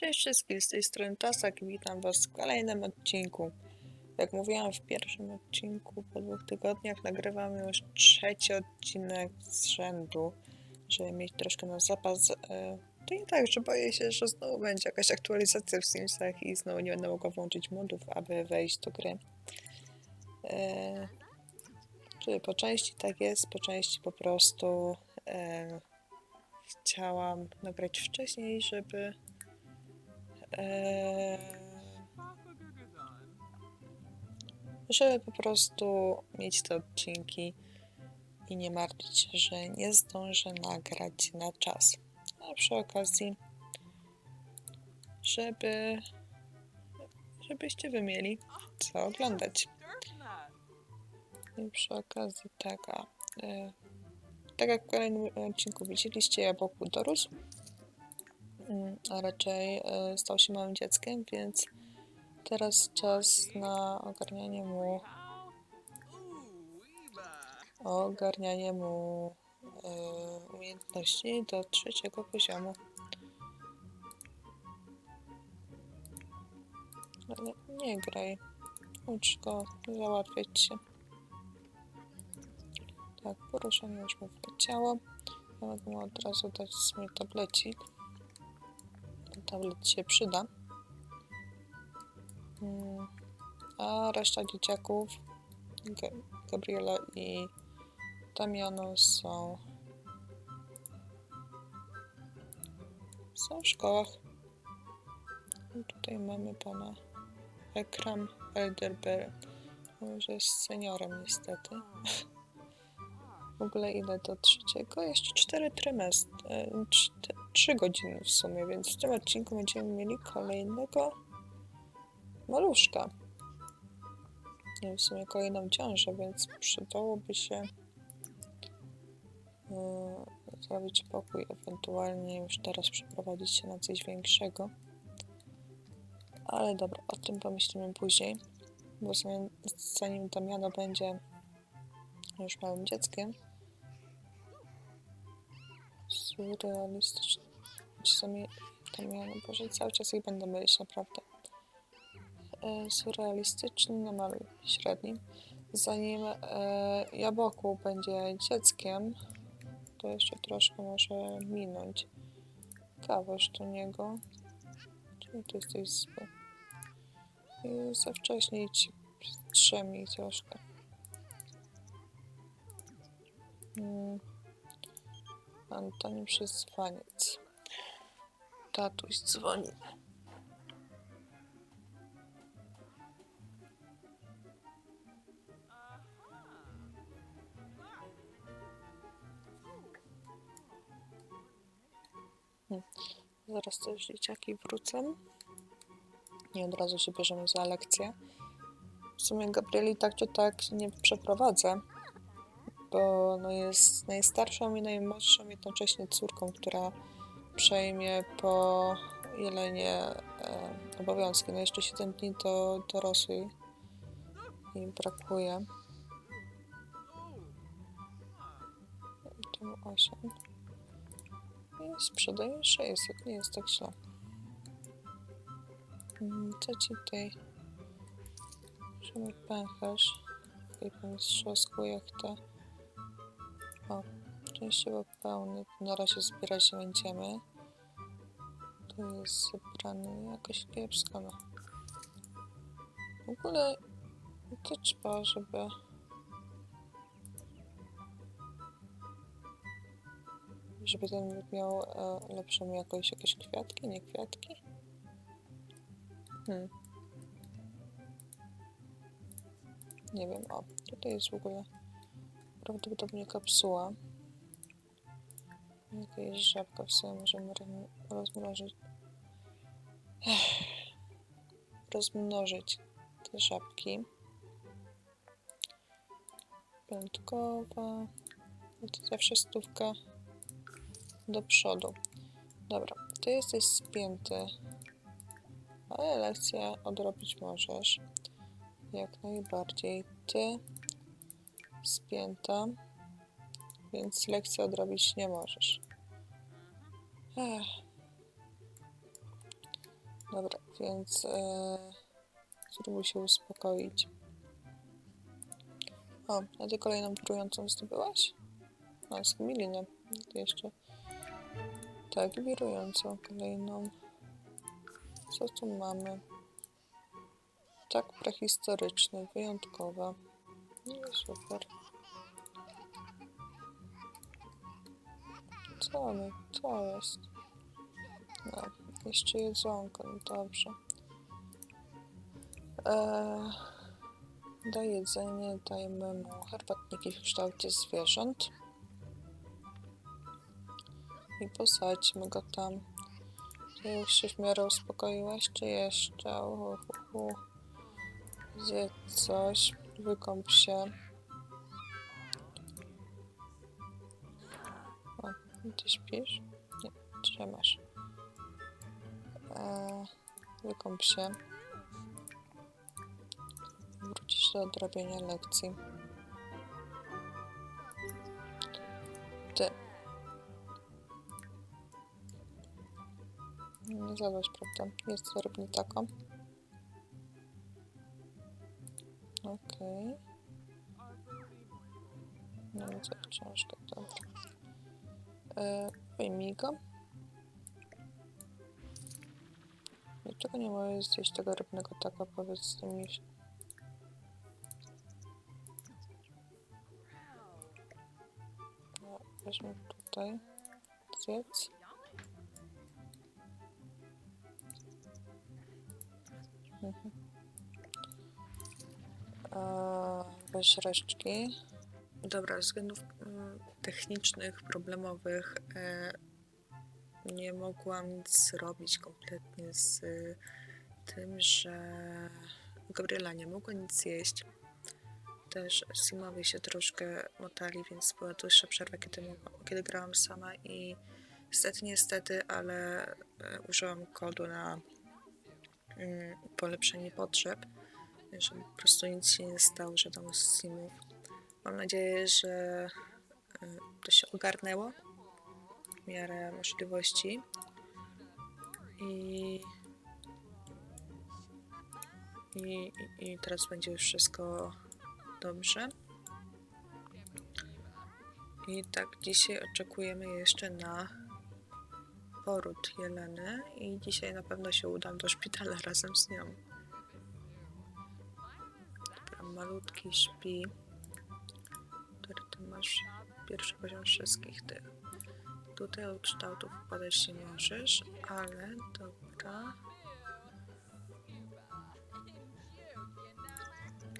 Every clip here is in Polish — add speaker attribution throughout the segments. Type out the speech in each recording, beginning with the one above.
Speaker 1: Cześć wszystkim, z tej strony Tasak i witam was w kolejnym odcinku. Jak mówiłam w pierwszym odcinku, po dwóch tygodniach nagrywamy już trzeci odcinek z rzędu, żeby mieć troszkę na zapas. e, To nie tak, że boję się, że znowu będzie jakaś aktualizacja w Simsach i znowu nie będę mogła włączyć modów, aby wejść do gry. E, Czyli po części tak jest, po części po prostu e, chciałam nagrać wcześniej, żeby Eee, żeby po prostu mieć te odcinki i nie martwić się, że nie zdążę nagrać na czas. A przy okazji, żeby żebyście wy mieli co oglądać. I przy okazji taka, e, tak jak w kolejnym odcinku widzieliście, Jabłku dorósł, mm, a raczej e, stał się małym dzieckiem, więc teraz czas na ogarnianie mu ogarnianie mu e, umiejętności do trzeciego poziomu. Ale nie graj. Ucz go, załatwiać się. Tak, poruszenie już mu wleciało. Ja mogę mu od razu dać swój tablecik. Tablet się przyda. Mm, A reszta dzieciaków, Ga- Gabriela i Damiano są, są w szkołach. Tutaj mamy pana Ekram Elderberry. Już jest seniorem niestety. W ogóle ile do trzeciego? Jeszcze cztery trymestry, trzy godziny w sumie, więc w tym odcinku będziemy mieli kolejnego maluszka. Nie wiem, w sumie kolejną ciążę, więc przydałoby się yy, zrobić pokój, ewentualnie już teraz przeprowadzić się na coś większego. Ale dobra, o tym pomyślimy później, bo zanim, Damiano będzie już małym dzieckiem, surrealistyczny. Sami Damiano, Boże, cały czas ich będę mylić, naprawdę. E, surrealistyczny, no mały, średni. Zanim e, Jaboku będzie dzieckiem, to jeszcze troszkę może minąć. Kawasz do niego. Czemu ty jesteś zły? I za wcześnie ci strzemi troszkę. Mm. Antoni Przyzwaniec. Tatuś dzwoni. Zaraz też dzieciaki wrócą. I od razu się bierzemy za lekcję. W sumie Gabrieli tak czy tak nie przeprowadzę, bo no jest najstarszą i najmłodszą jednocześnie córką, która przejmie po Jelenie e, obowiązki. No jeszcze 7 dni do dorosłej i brakuje. Tu 8. I sprzedaję 600, nie jest tak źle. Mm, Co ci tutaj? Przemek pęcherz. Tutaj pan strzosku jak to. O, częściowo pełny. Na razie zbierać nie będziemy. Tu jest zebrany jakoś kiepsko, no. W ogóle to trzeba, żeby... Żeby ten miał e, lepszą jakość, jakieś kwiatki, nie kwiatki? Hmm. Nie wiem, o, tutaj jest w ogóle prawdopodobnie kapsuła. Jakaś żabka w sobie możemy roz- rozmnożyć. Rozmnożyć te żabki. Piątkowa. No to zawsze stówka do przodu. Dobra, ty jesteś spięty, ale lekcję odrobić możesz. Jak najbardziej. Ty spięta, więc lekcję odrobić nie możesz. Ech. Dobra, więc e, spróbuj się uspokoić. O, a ty kolejną wirującą zdobyłaś? A, z Milinę. Jeszcze. Tak, wirującą kolejną. Co tu mamy? Tak prehistoryczny, wyjątkowa. Super. Co my? Co jest? No, jeszcze jedzonko, no dobrze. Eee, daj jedzenie, dajmy mu herbatniki w kształcie zwierząt. I posadźmy go tam. Ty już się w miarę uspokoiłaś, czy jeszcze? Uhu, uhu. Zjedz coś, wykąp się. O, ty śpisz? Nie, trzymasz. Eee, wykąp się. Wrócisz do odrobienia lekcji. Ty. Nie zadać, prawda? Jest to rybnie taką. No widzę książkę, dobra. E, wyjmij go. Dlaczego nie możesz zjeść tego rybnego taka, powiedz mi. No, weźmy tutaj. Zjedz. Mhm. Eee, weź resztki. Dobra, ze względów mm, technicznych, problemowych e, nie mogłam nic zrobić kompletnie z y, tym, że Gabriela nie mogła nic jeść. Też Simowie się troszkę motali, więc była dłuższa przerwa, kiedy, kiedy grałam sama i niestety, niestety, ale e, użyłam kodu na mm, polepszenie potrzeb, żeby po prostu nic się nie stało, że tam z Simów. Mam nadzieję, że y, to się ogarnęło w miarę możliwości. I, i- i teraz będzie już wszystko dobrze. I tak, dzisiaj oczekujemy jeszcze na poród Jeleny i dzisiaj na pewno się udam do szpitala razem z nią. Dobra, malutki śpi. Ty masz pierwszy poziom wszystkich tych. Tutaj od kształtów się nie możesz, ale dobra.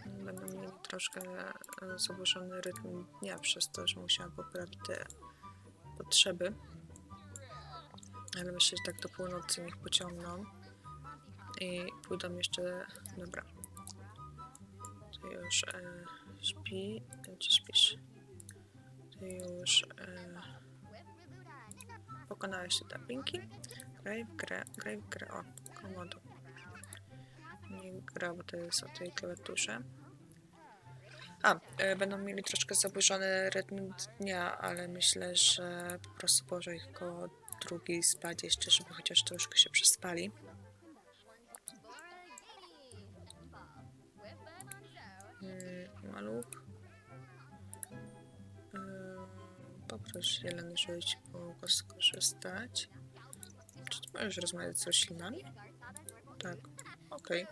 Speaker 1: Będą mieli troszkę e, zaburzony rytm dnia przez to, że musiałam poprawić te potrzeby. Ale myślę, że tak do północy niech pociągną. I pójdą jeszcze... Dobra. Ty już e, śpi. Gdzie śpisz? Ty już... E, pokonałeś te drabinki. Graj w grę, graj w grę. O, komodo. Nie gra, bo to jest o tej klawiaturze. A, e, będą mieli troszkę zaburzony rytm dnia, ale myślę, że po prostu położę ich koło drugiej spać jeszcze, żeby chociaż troszkę się przespali. Maluch. Ym, Poproś Jelenę, żeby ci pomogła skorzystać. Czy ty możesz rozmawiać z roślinami? Tak, okej.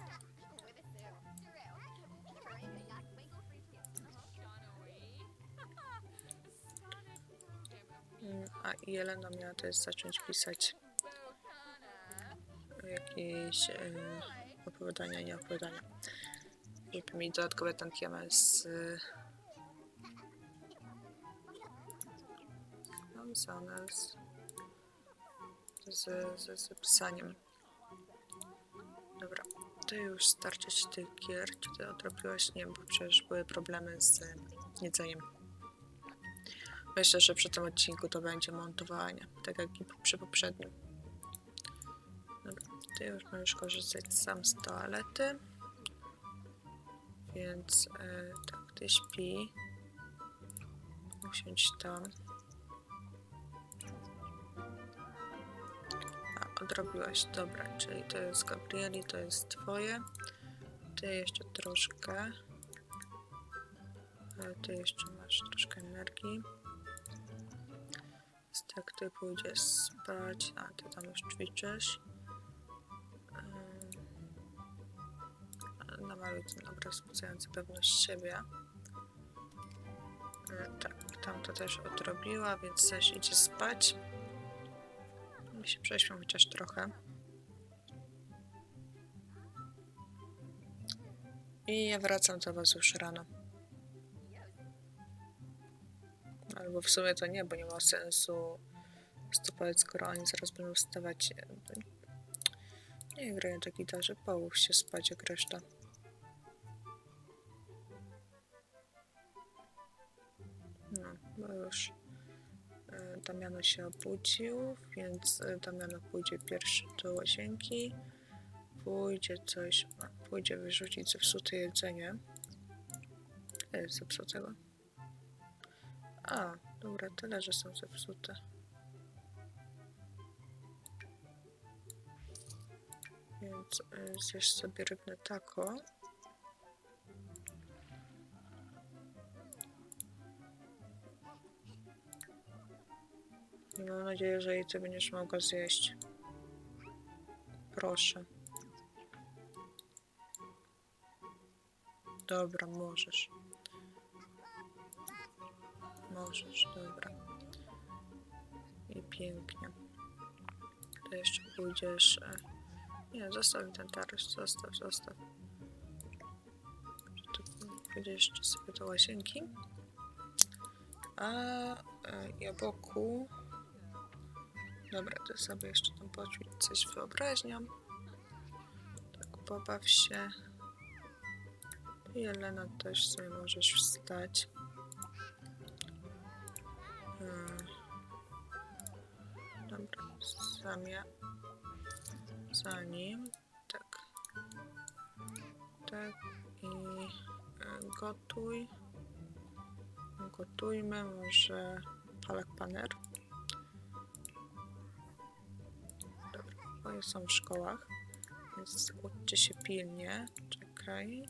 Speaker 1: Mm, A Jelena miała też zacząć pisać jakieś e, opowiadania, nie opowiadania. Żeby mieć dodatkowe tantiemy z związane z, z, z, z pisaniem. Dobra, ty już starczy ci tych gier, czy ty odrobiłaś? Nie, bo przecież były problemy z jedzeniem. Myślę, że przy tym odcinku to będzie montowanie, tak jak i przy poprzednim. Dobra, ty już możesz korzystać sam z toalety. Więc e, tak, ty śpi. Usiądź tam. A odrobiłaś. Dobra, czyli to jest Gabrieli, to jest twoje. Ty jeszcze troszkę. E, Ty jeszcze masz troszkę energii. Więc tak, ty pójdziesz spać, a ty tam już ćwiczysz. Namaluj ten obraz wzbudzający pewność siebie. E, Tak, tamto też odrobiła, więc też idzie spać. My się prześpią chociaż trochę. I ja wracam do was już rano. Albo w sumie to nie, bo nie ma sensu stopować, skoro oni zaraz będą wstawać. to Nie grają na gitarze, połóż się spać jak reszta. No, już e, Damiano się obudził, więc e, Damiano pójdzie pierwszy do łazienki. Pójdzie coś, pójdzie wyrzucić zepsute jedzenie. E, zepsutego. A, dobra, tyle, że są zepsute. Więc e, zjesz sobie rybne taco. I mam nadzieję, że jej ty będziesz mogła zjeść. Proszę. Dobra, możesz. Możesz, dobra. I pięknie. To jeszcze pójdziesz. E... Nie, zostaw ten tarysz, zostaw, zostaw. Tu pójdziesz sobie do łazienki. A e, i boku. Dobra, ty sobie jeszcze tam poćwicz coś wyobraźnią. Tak, pobaw się. Ty, Jelena, też sobie możesz wstać. Hmm. Dobra, zamia. Za nim. Tak. Tak. I e, gotuj. Gotujmy może palak paner. Są w szkołach, więc uczcie się pilnie. Czekaj.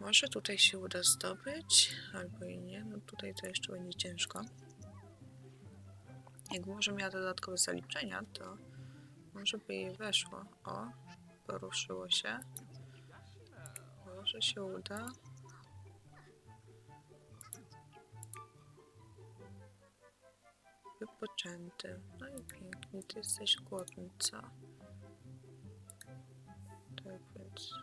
Speaker 1: Może tutaj się uda zdobyć, albo i nie. No tutaj to jeszcze będzie ciężko. Jak może miała dodatkowe zaliczenia, to może by jej weszło. O, poruszyło się. Może się uda. Wypoczęty. No i pięknie, ty jesteś głodny, co? Tak więc...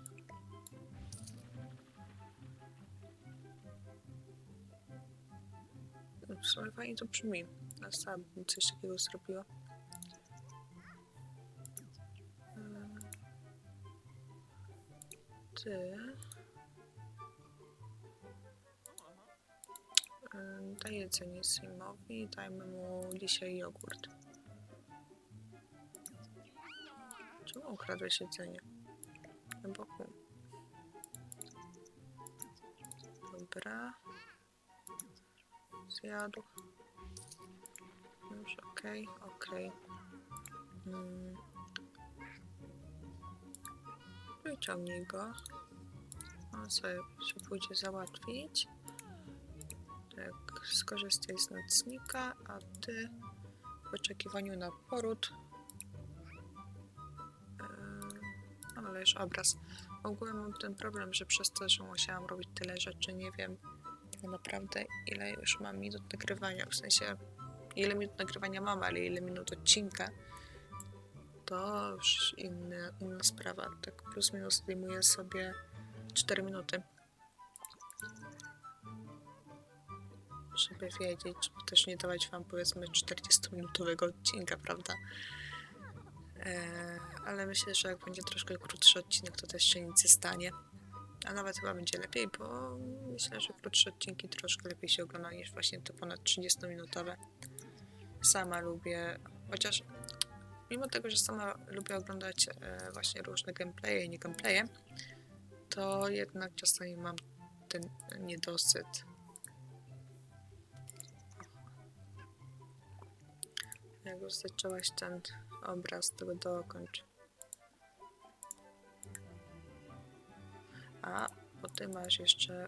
Speaker 1: W sumie fajnie to brzmi. A sama bym coś takiego zrobiła. Mm. Ty... Ym, Daj jedzenie Simowi i dajmy mu dzisiaj jogurt. Czemu ukradłeś jedzenie? Na boku. Dobra. Zjadł. Już okej, okej. Mm. Wyciągnij go. On sobie się pójdzie załatwić. Tak, skorzystaj z nocnika, a ty w oczekiwaniu na poród. Yy, ale już obraz. Ogółem mam ten problem, że przez to, że musiałam robić tyle rzeczy, nie wiem tak naprawdę ile już mam minut nagrywania. W sensie, ile minut nagrywania mam, ale ile minut odcinka. To już inny, inna sprawa. Tak plus minus zdejmuję sobie 4 minuty. Żeby wiedzieć, żeby też nie dawać wam powiedzmy 40-minutowego odcinka, prawda? Eee, ale myślę, że jak będzie troszkę krótszy odcinek, to też się nic nie stanie. A nawet chyba będzie lepiej, bo myślę, że krótsze odcinki troszkę lepiej się ogląda niż właśnie te ponad 30-minutowe. Sama lubię, chociaż mimo tego, że sama lubię oglądać e, właśnie różne gameplaye i nie gameplaye, to jednak czasami mam ten niedosyt Jak już zaczęłaś ten obraz, to go dokończ. A, bo ty masz jeszcze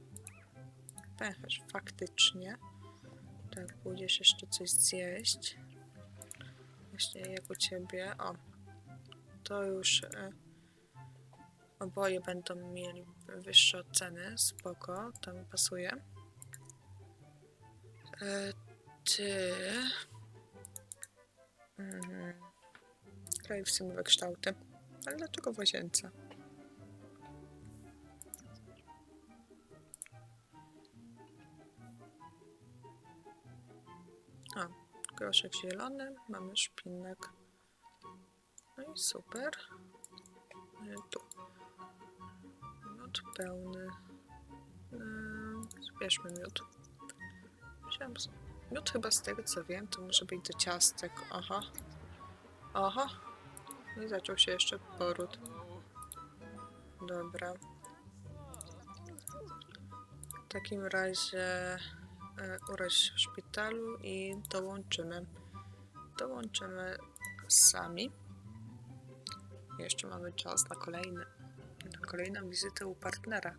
Speaker 1: pęcherz. Faktycznie. Tak, pójdziesz jeszcze coś zjeść. Właśnie jak u ciebie. O, to już e, oboje będą mieli wyższe oceny. Spoko, to mi pasuje. E, ty... Kraj w sumie kształty. Ale dlaczego w łazience? O, groszek zielony, mamy szpinak. No i super. E, Tu. Miód pełny. Yy, Zbierzmy miód. Wziąłem z- Miód chyba z tego co wiem, to może być do ciastek. Aha. Aha. I zaczął się jeszcze poród. Dobra. W takim razie e, urość w szpitalu i dołączymy. Dołączymy sami. Jeszcze mamy czas na kolejny, na kolejną wizytę u partnera.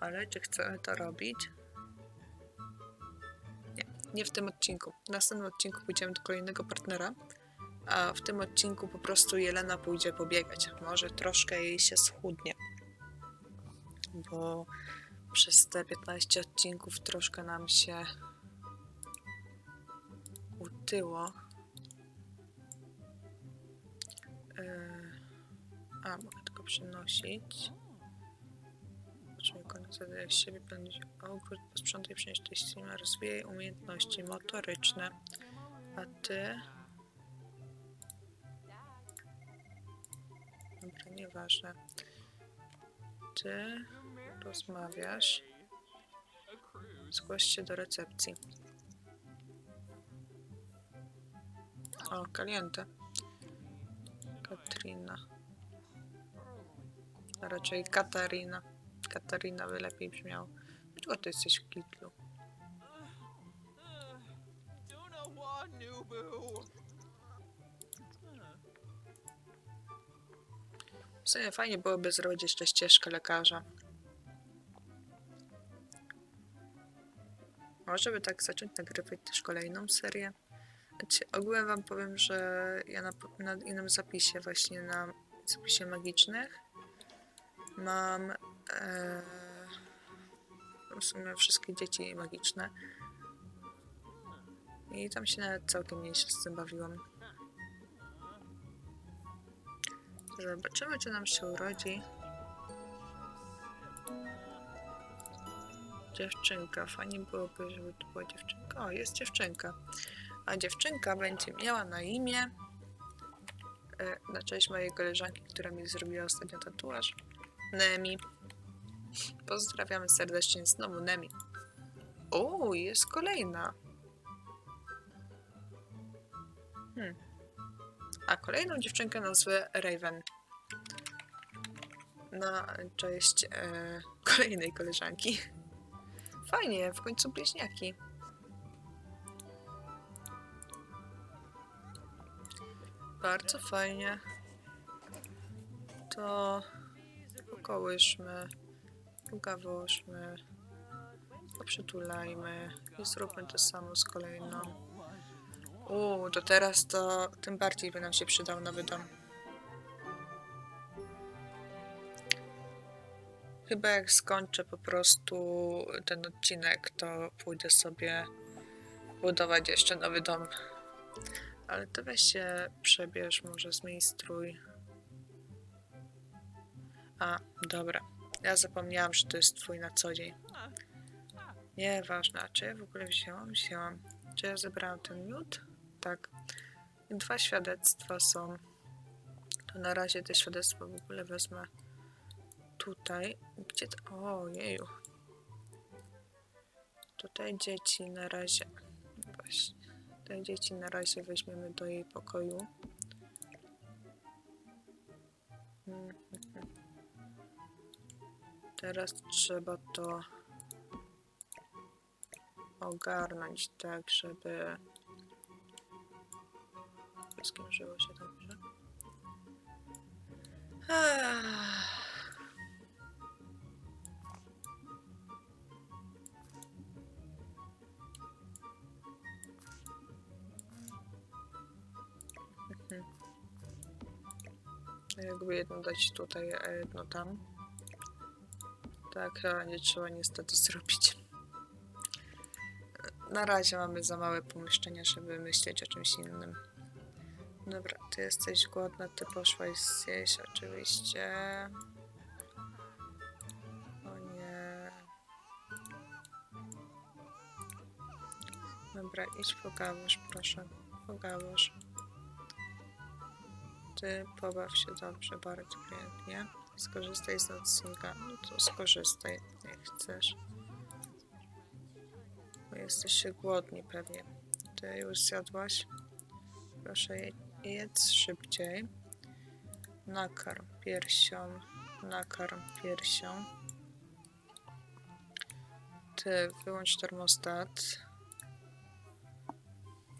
Speaker 1: Ale czy chcemy to robić? Nie, w tym odcinku. W następnym odcinku pójdziemy do kolejnego partnera, a w tym odcinku po prostu Jelena pójdzie pobiegać. Może troszkę jej się schudnie. Bo przez te 15 odcinków troszkę nam się utyło. Yy, a, mogę tylko przenosić. Zadaje z siebie pełnić ogród, posprzątaj, przynieść tej ściany, rozwijaj umiejętności motoryczne. A ty? Dobra, nieważne. Ty rozmawiasz. Zgłoś się do recepcji. O, Kaliente. Katrina. A raczej Katarina. Katarina by lepiej brzmiało. Dlaczego ty jesteś w kitlu? W sumie fajnie byłoby zrobić jeszcze ścieżkę lekarza. Może by tak zacząć nagrywać też kolejną serię. Znaczy, ogółem wam powiem, że ja na, na innym zapisie, właśnie na zapisie magicznych, mam w sumie wszystkie dzieci magiczne. I tam się nawet całkiem nieźle z tym bawiłam. Zobaczymy, czy nam się urodzi. Dziewczynka. Fajnie byłoby, żeby to była dziewczynka. O, jest dziewczynka. A dziewczynka będzie miała na imię e, na cześć mojej koleżanki, która mi zrobiła ostatnio tatuaż. Nemi. Pozdrawiamy serdecznie znowu Nemi. O, jest kolejna. Hmm. A kolejną dziewczynkę nazwę Raven. Na cześć e, kolejnej koleżanki. Fajnie, w końcu bliźniaki. Bardzo fajnie. To pogawoszmy, poprzytulajmy i zróbmy to samo z kolejną. Uuu, to teraz to tym bardziej by nam się przydał nowy dom. Chyba jak skończę po prostu ten odcinek, to pójdę sobie budować jeszcze nowy dom. Ale to weź się przebierz, może zmień strój. A, dobra. Ja zapomniałam, że to jest twój na co dzień. Nieważne, czy ja w ogóle wzięłam? Wzięłam. Czy ja zebrałam ten miód? Tak. Dwa świadectwa są. To na razie te świadectwa w ogóle wezmę tutaj. Gdzie to? O, jeju. Tutaj dzieci na razie. Właśnie. Te dzieci na razie weźmiemy do jej pokoju. Mhm. Teraz trzeba to ogarnąć tak, żeby żyło się dobrze. Mhm. Jakby jedno dać tutaj, a jedno tam. Tak, chyba nie trzeba niestety zrobić. Na razie mamy za małe pomieszczenia, żeby myśleć o czymś innym. Dobra, ty jesteś głodna, ty poszłaś zjeść oczywiście. O nie. Dobra, idź pogawasz, proszę. Pogawasz. Ty pobaw się dobrze, bardzo pięknie. Skorzystaj z nocnika. No to skorzystaj, jak chcesz. Bo jesteście głodni pewnie. Ty już zjadłaś? Proszę je- jedz szybciej. Nakarm piersią. Nakarm piersią. Ty wyłącz termostat.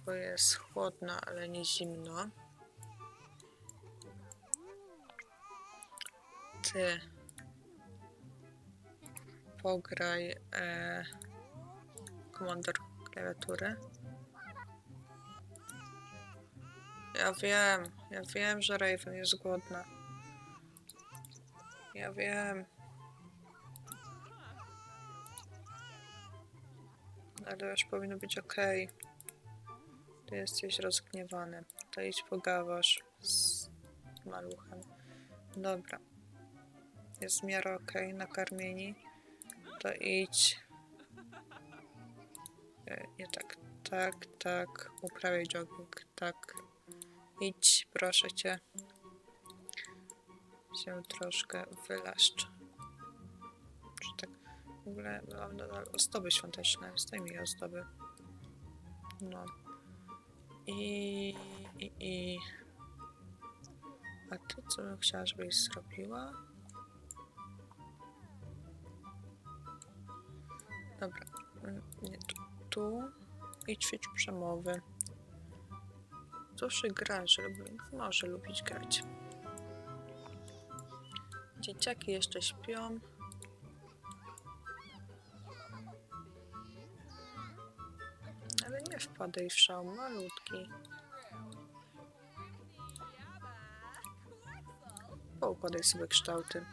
Speaker 1: Bo jest chłodno, ale nie zimno. Ty pograj e, komandor klawiatury. Ja wiem, ja wiem, że Raven jest głodna. Ja wiem. Ale już powinno być ok. Ty jesteś rozgniewany. To idź pogawasz z maluchem. Dobra. Jest w miarę ok, nakarmieni. To idź. Nie tak, tak, tak. Uprawiaj jogging, tak. Idź, proszę cię. Się troszkę wylaszcz. Czy tak w ogóle mam nadal ozdoby świąteczne. Zdejmij ozdoby. No. I, i, i. A ty co bym chciała, żebyś zrobiła? Dobra. Mm, Nie, tu. I ćwicz przemowy. Zawsze gra, że lubi, może lubić grać. Dzieciaki jeszcze śpią. Ale nie wpadaj w szał, malutki. Poukładaj sobie kształty.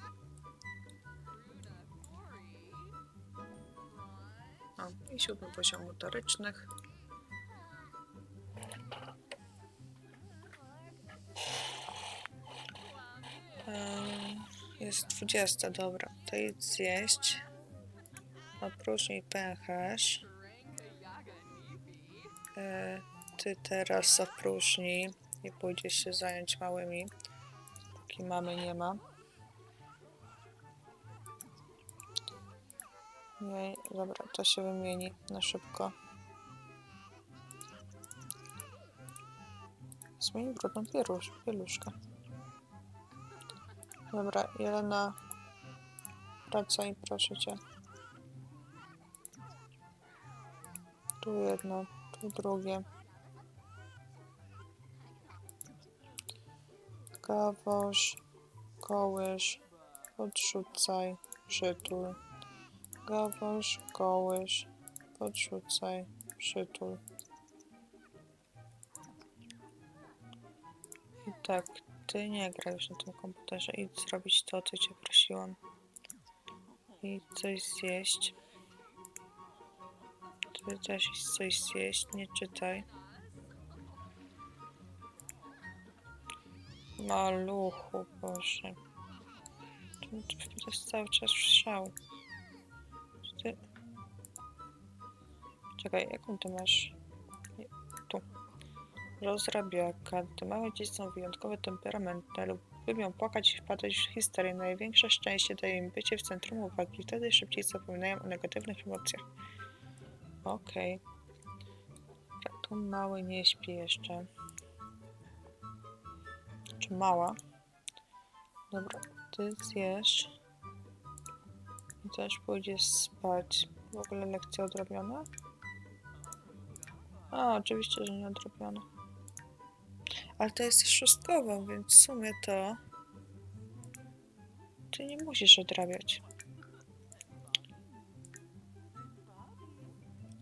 Speaker 1: I siódmy poziom motorycznych. Em, Jest 20, dobra. To idź zjeść. Opróżnij pęcherz. E, ty teraz opróżnij i pójdziesz się zająć małymi. Póki mamy nie ma. Nie, dobra, to się wymieni na szybko. Zmień brudną pielusz, pieluszkę. Dobra, Jelena, wracaj, proszę cię. Tu jedno, tu drugie. Gawoż, kołysz, podrzucaj, przytul. Gawoż, kołysz, podrzucaj, przytul. I tak, ty nie już na tym komputerze. Idź zrobić to, co cię prosiłam. I coś zjeść. Ty też coś zjeść, nie czytaj. Maluchu, Boże. To jest cały czas szał. Czekaj, jaką ty masz? Nie, Tu. Rozrabiaka. Te małe dzieci są wyjątkowo temperamentne lub lubią płakać i wpadać w histerię. Największe szczęście daje im bycie w centrum uwagi. Wtedy szybciej zapominają o negatywnych emocjach. Okej. Okay. Tu mały nie śpi jeszcze. Czy mała? Dobra, ty zjesz. I też pójdziesz spać. W ogóle lekcja odrobiona? A, oczywiście, że nie odrobiona. Ale to jest szóstkowo, więc w sumie to... Ty nie musisz odrabiać.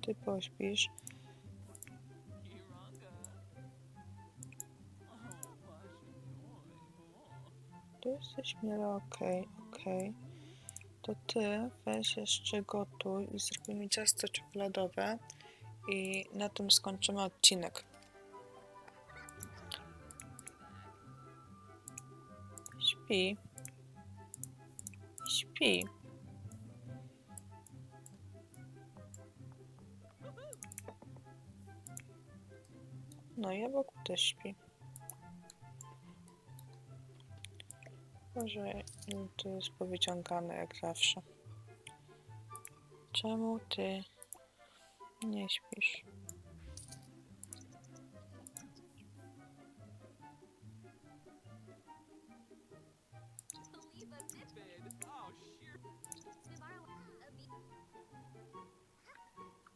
Speaker 1: Ty pośpisz. Tu jesteś miarę okej, okej. To ty weź jeszcze gotuj i zrób mi ciasto czekoladowe i na tym skończymy odcinek. Śpi. Śpi. No i obok też śpi. Może to jest powyciągane jak zawsze. Czemu ty nie śpisz?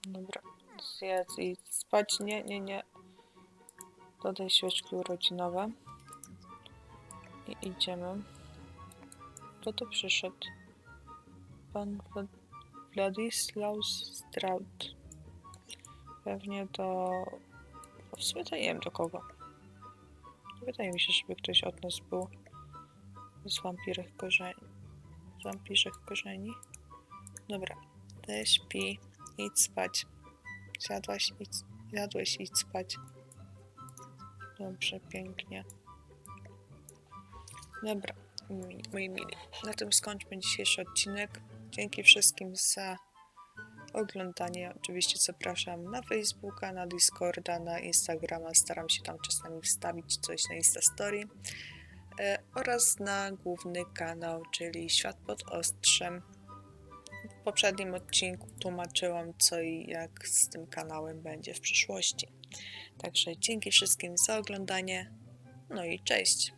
Speaker 1: Dobra, zjedz i spać. Nie, nie, nie. Dodaj świeczki urodzinowe. I idziemy. Kto to przyszedł? Pan Wla- Władysław Straut. Pewnie do... W sumie to nie wiem do kogo. Wydaje mi się, żeby ktoś od nas był z wampirych korzeni. Z wampirzych korzeni. Dobra, ty śpi. Idź spać. Zjadłaś, idź, jadłeś, idź spać. Dobrze, pięknie. Dobra, moi mili. Na tym skończmy dzisiejszy odcinek. Dzięki wszystkim za oglądanie. Oczywiście zapraszam na Facebooka, na Discorda, na Instagrama. Staram się tam czasami wstawić coś na Instastory. E, oraz na główny kanał, czyli Świat pod Ostrzem. W poprzednim odcinku tłumaczyłam, co i jak z tym kanałem będzie w przyszłości. Także dzięki wszystkim za oglądanie. No i cześć!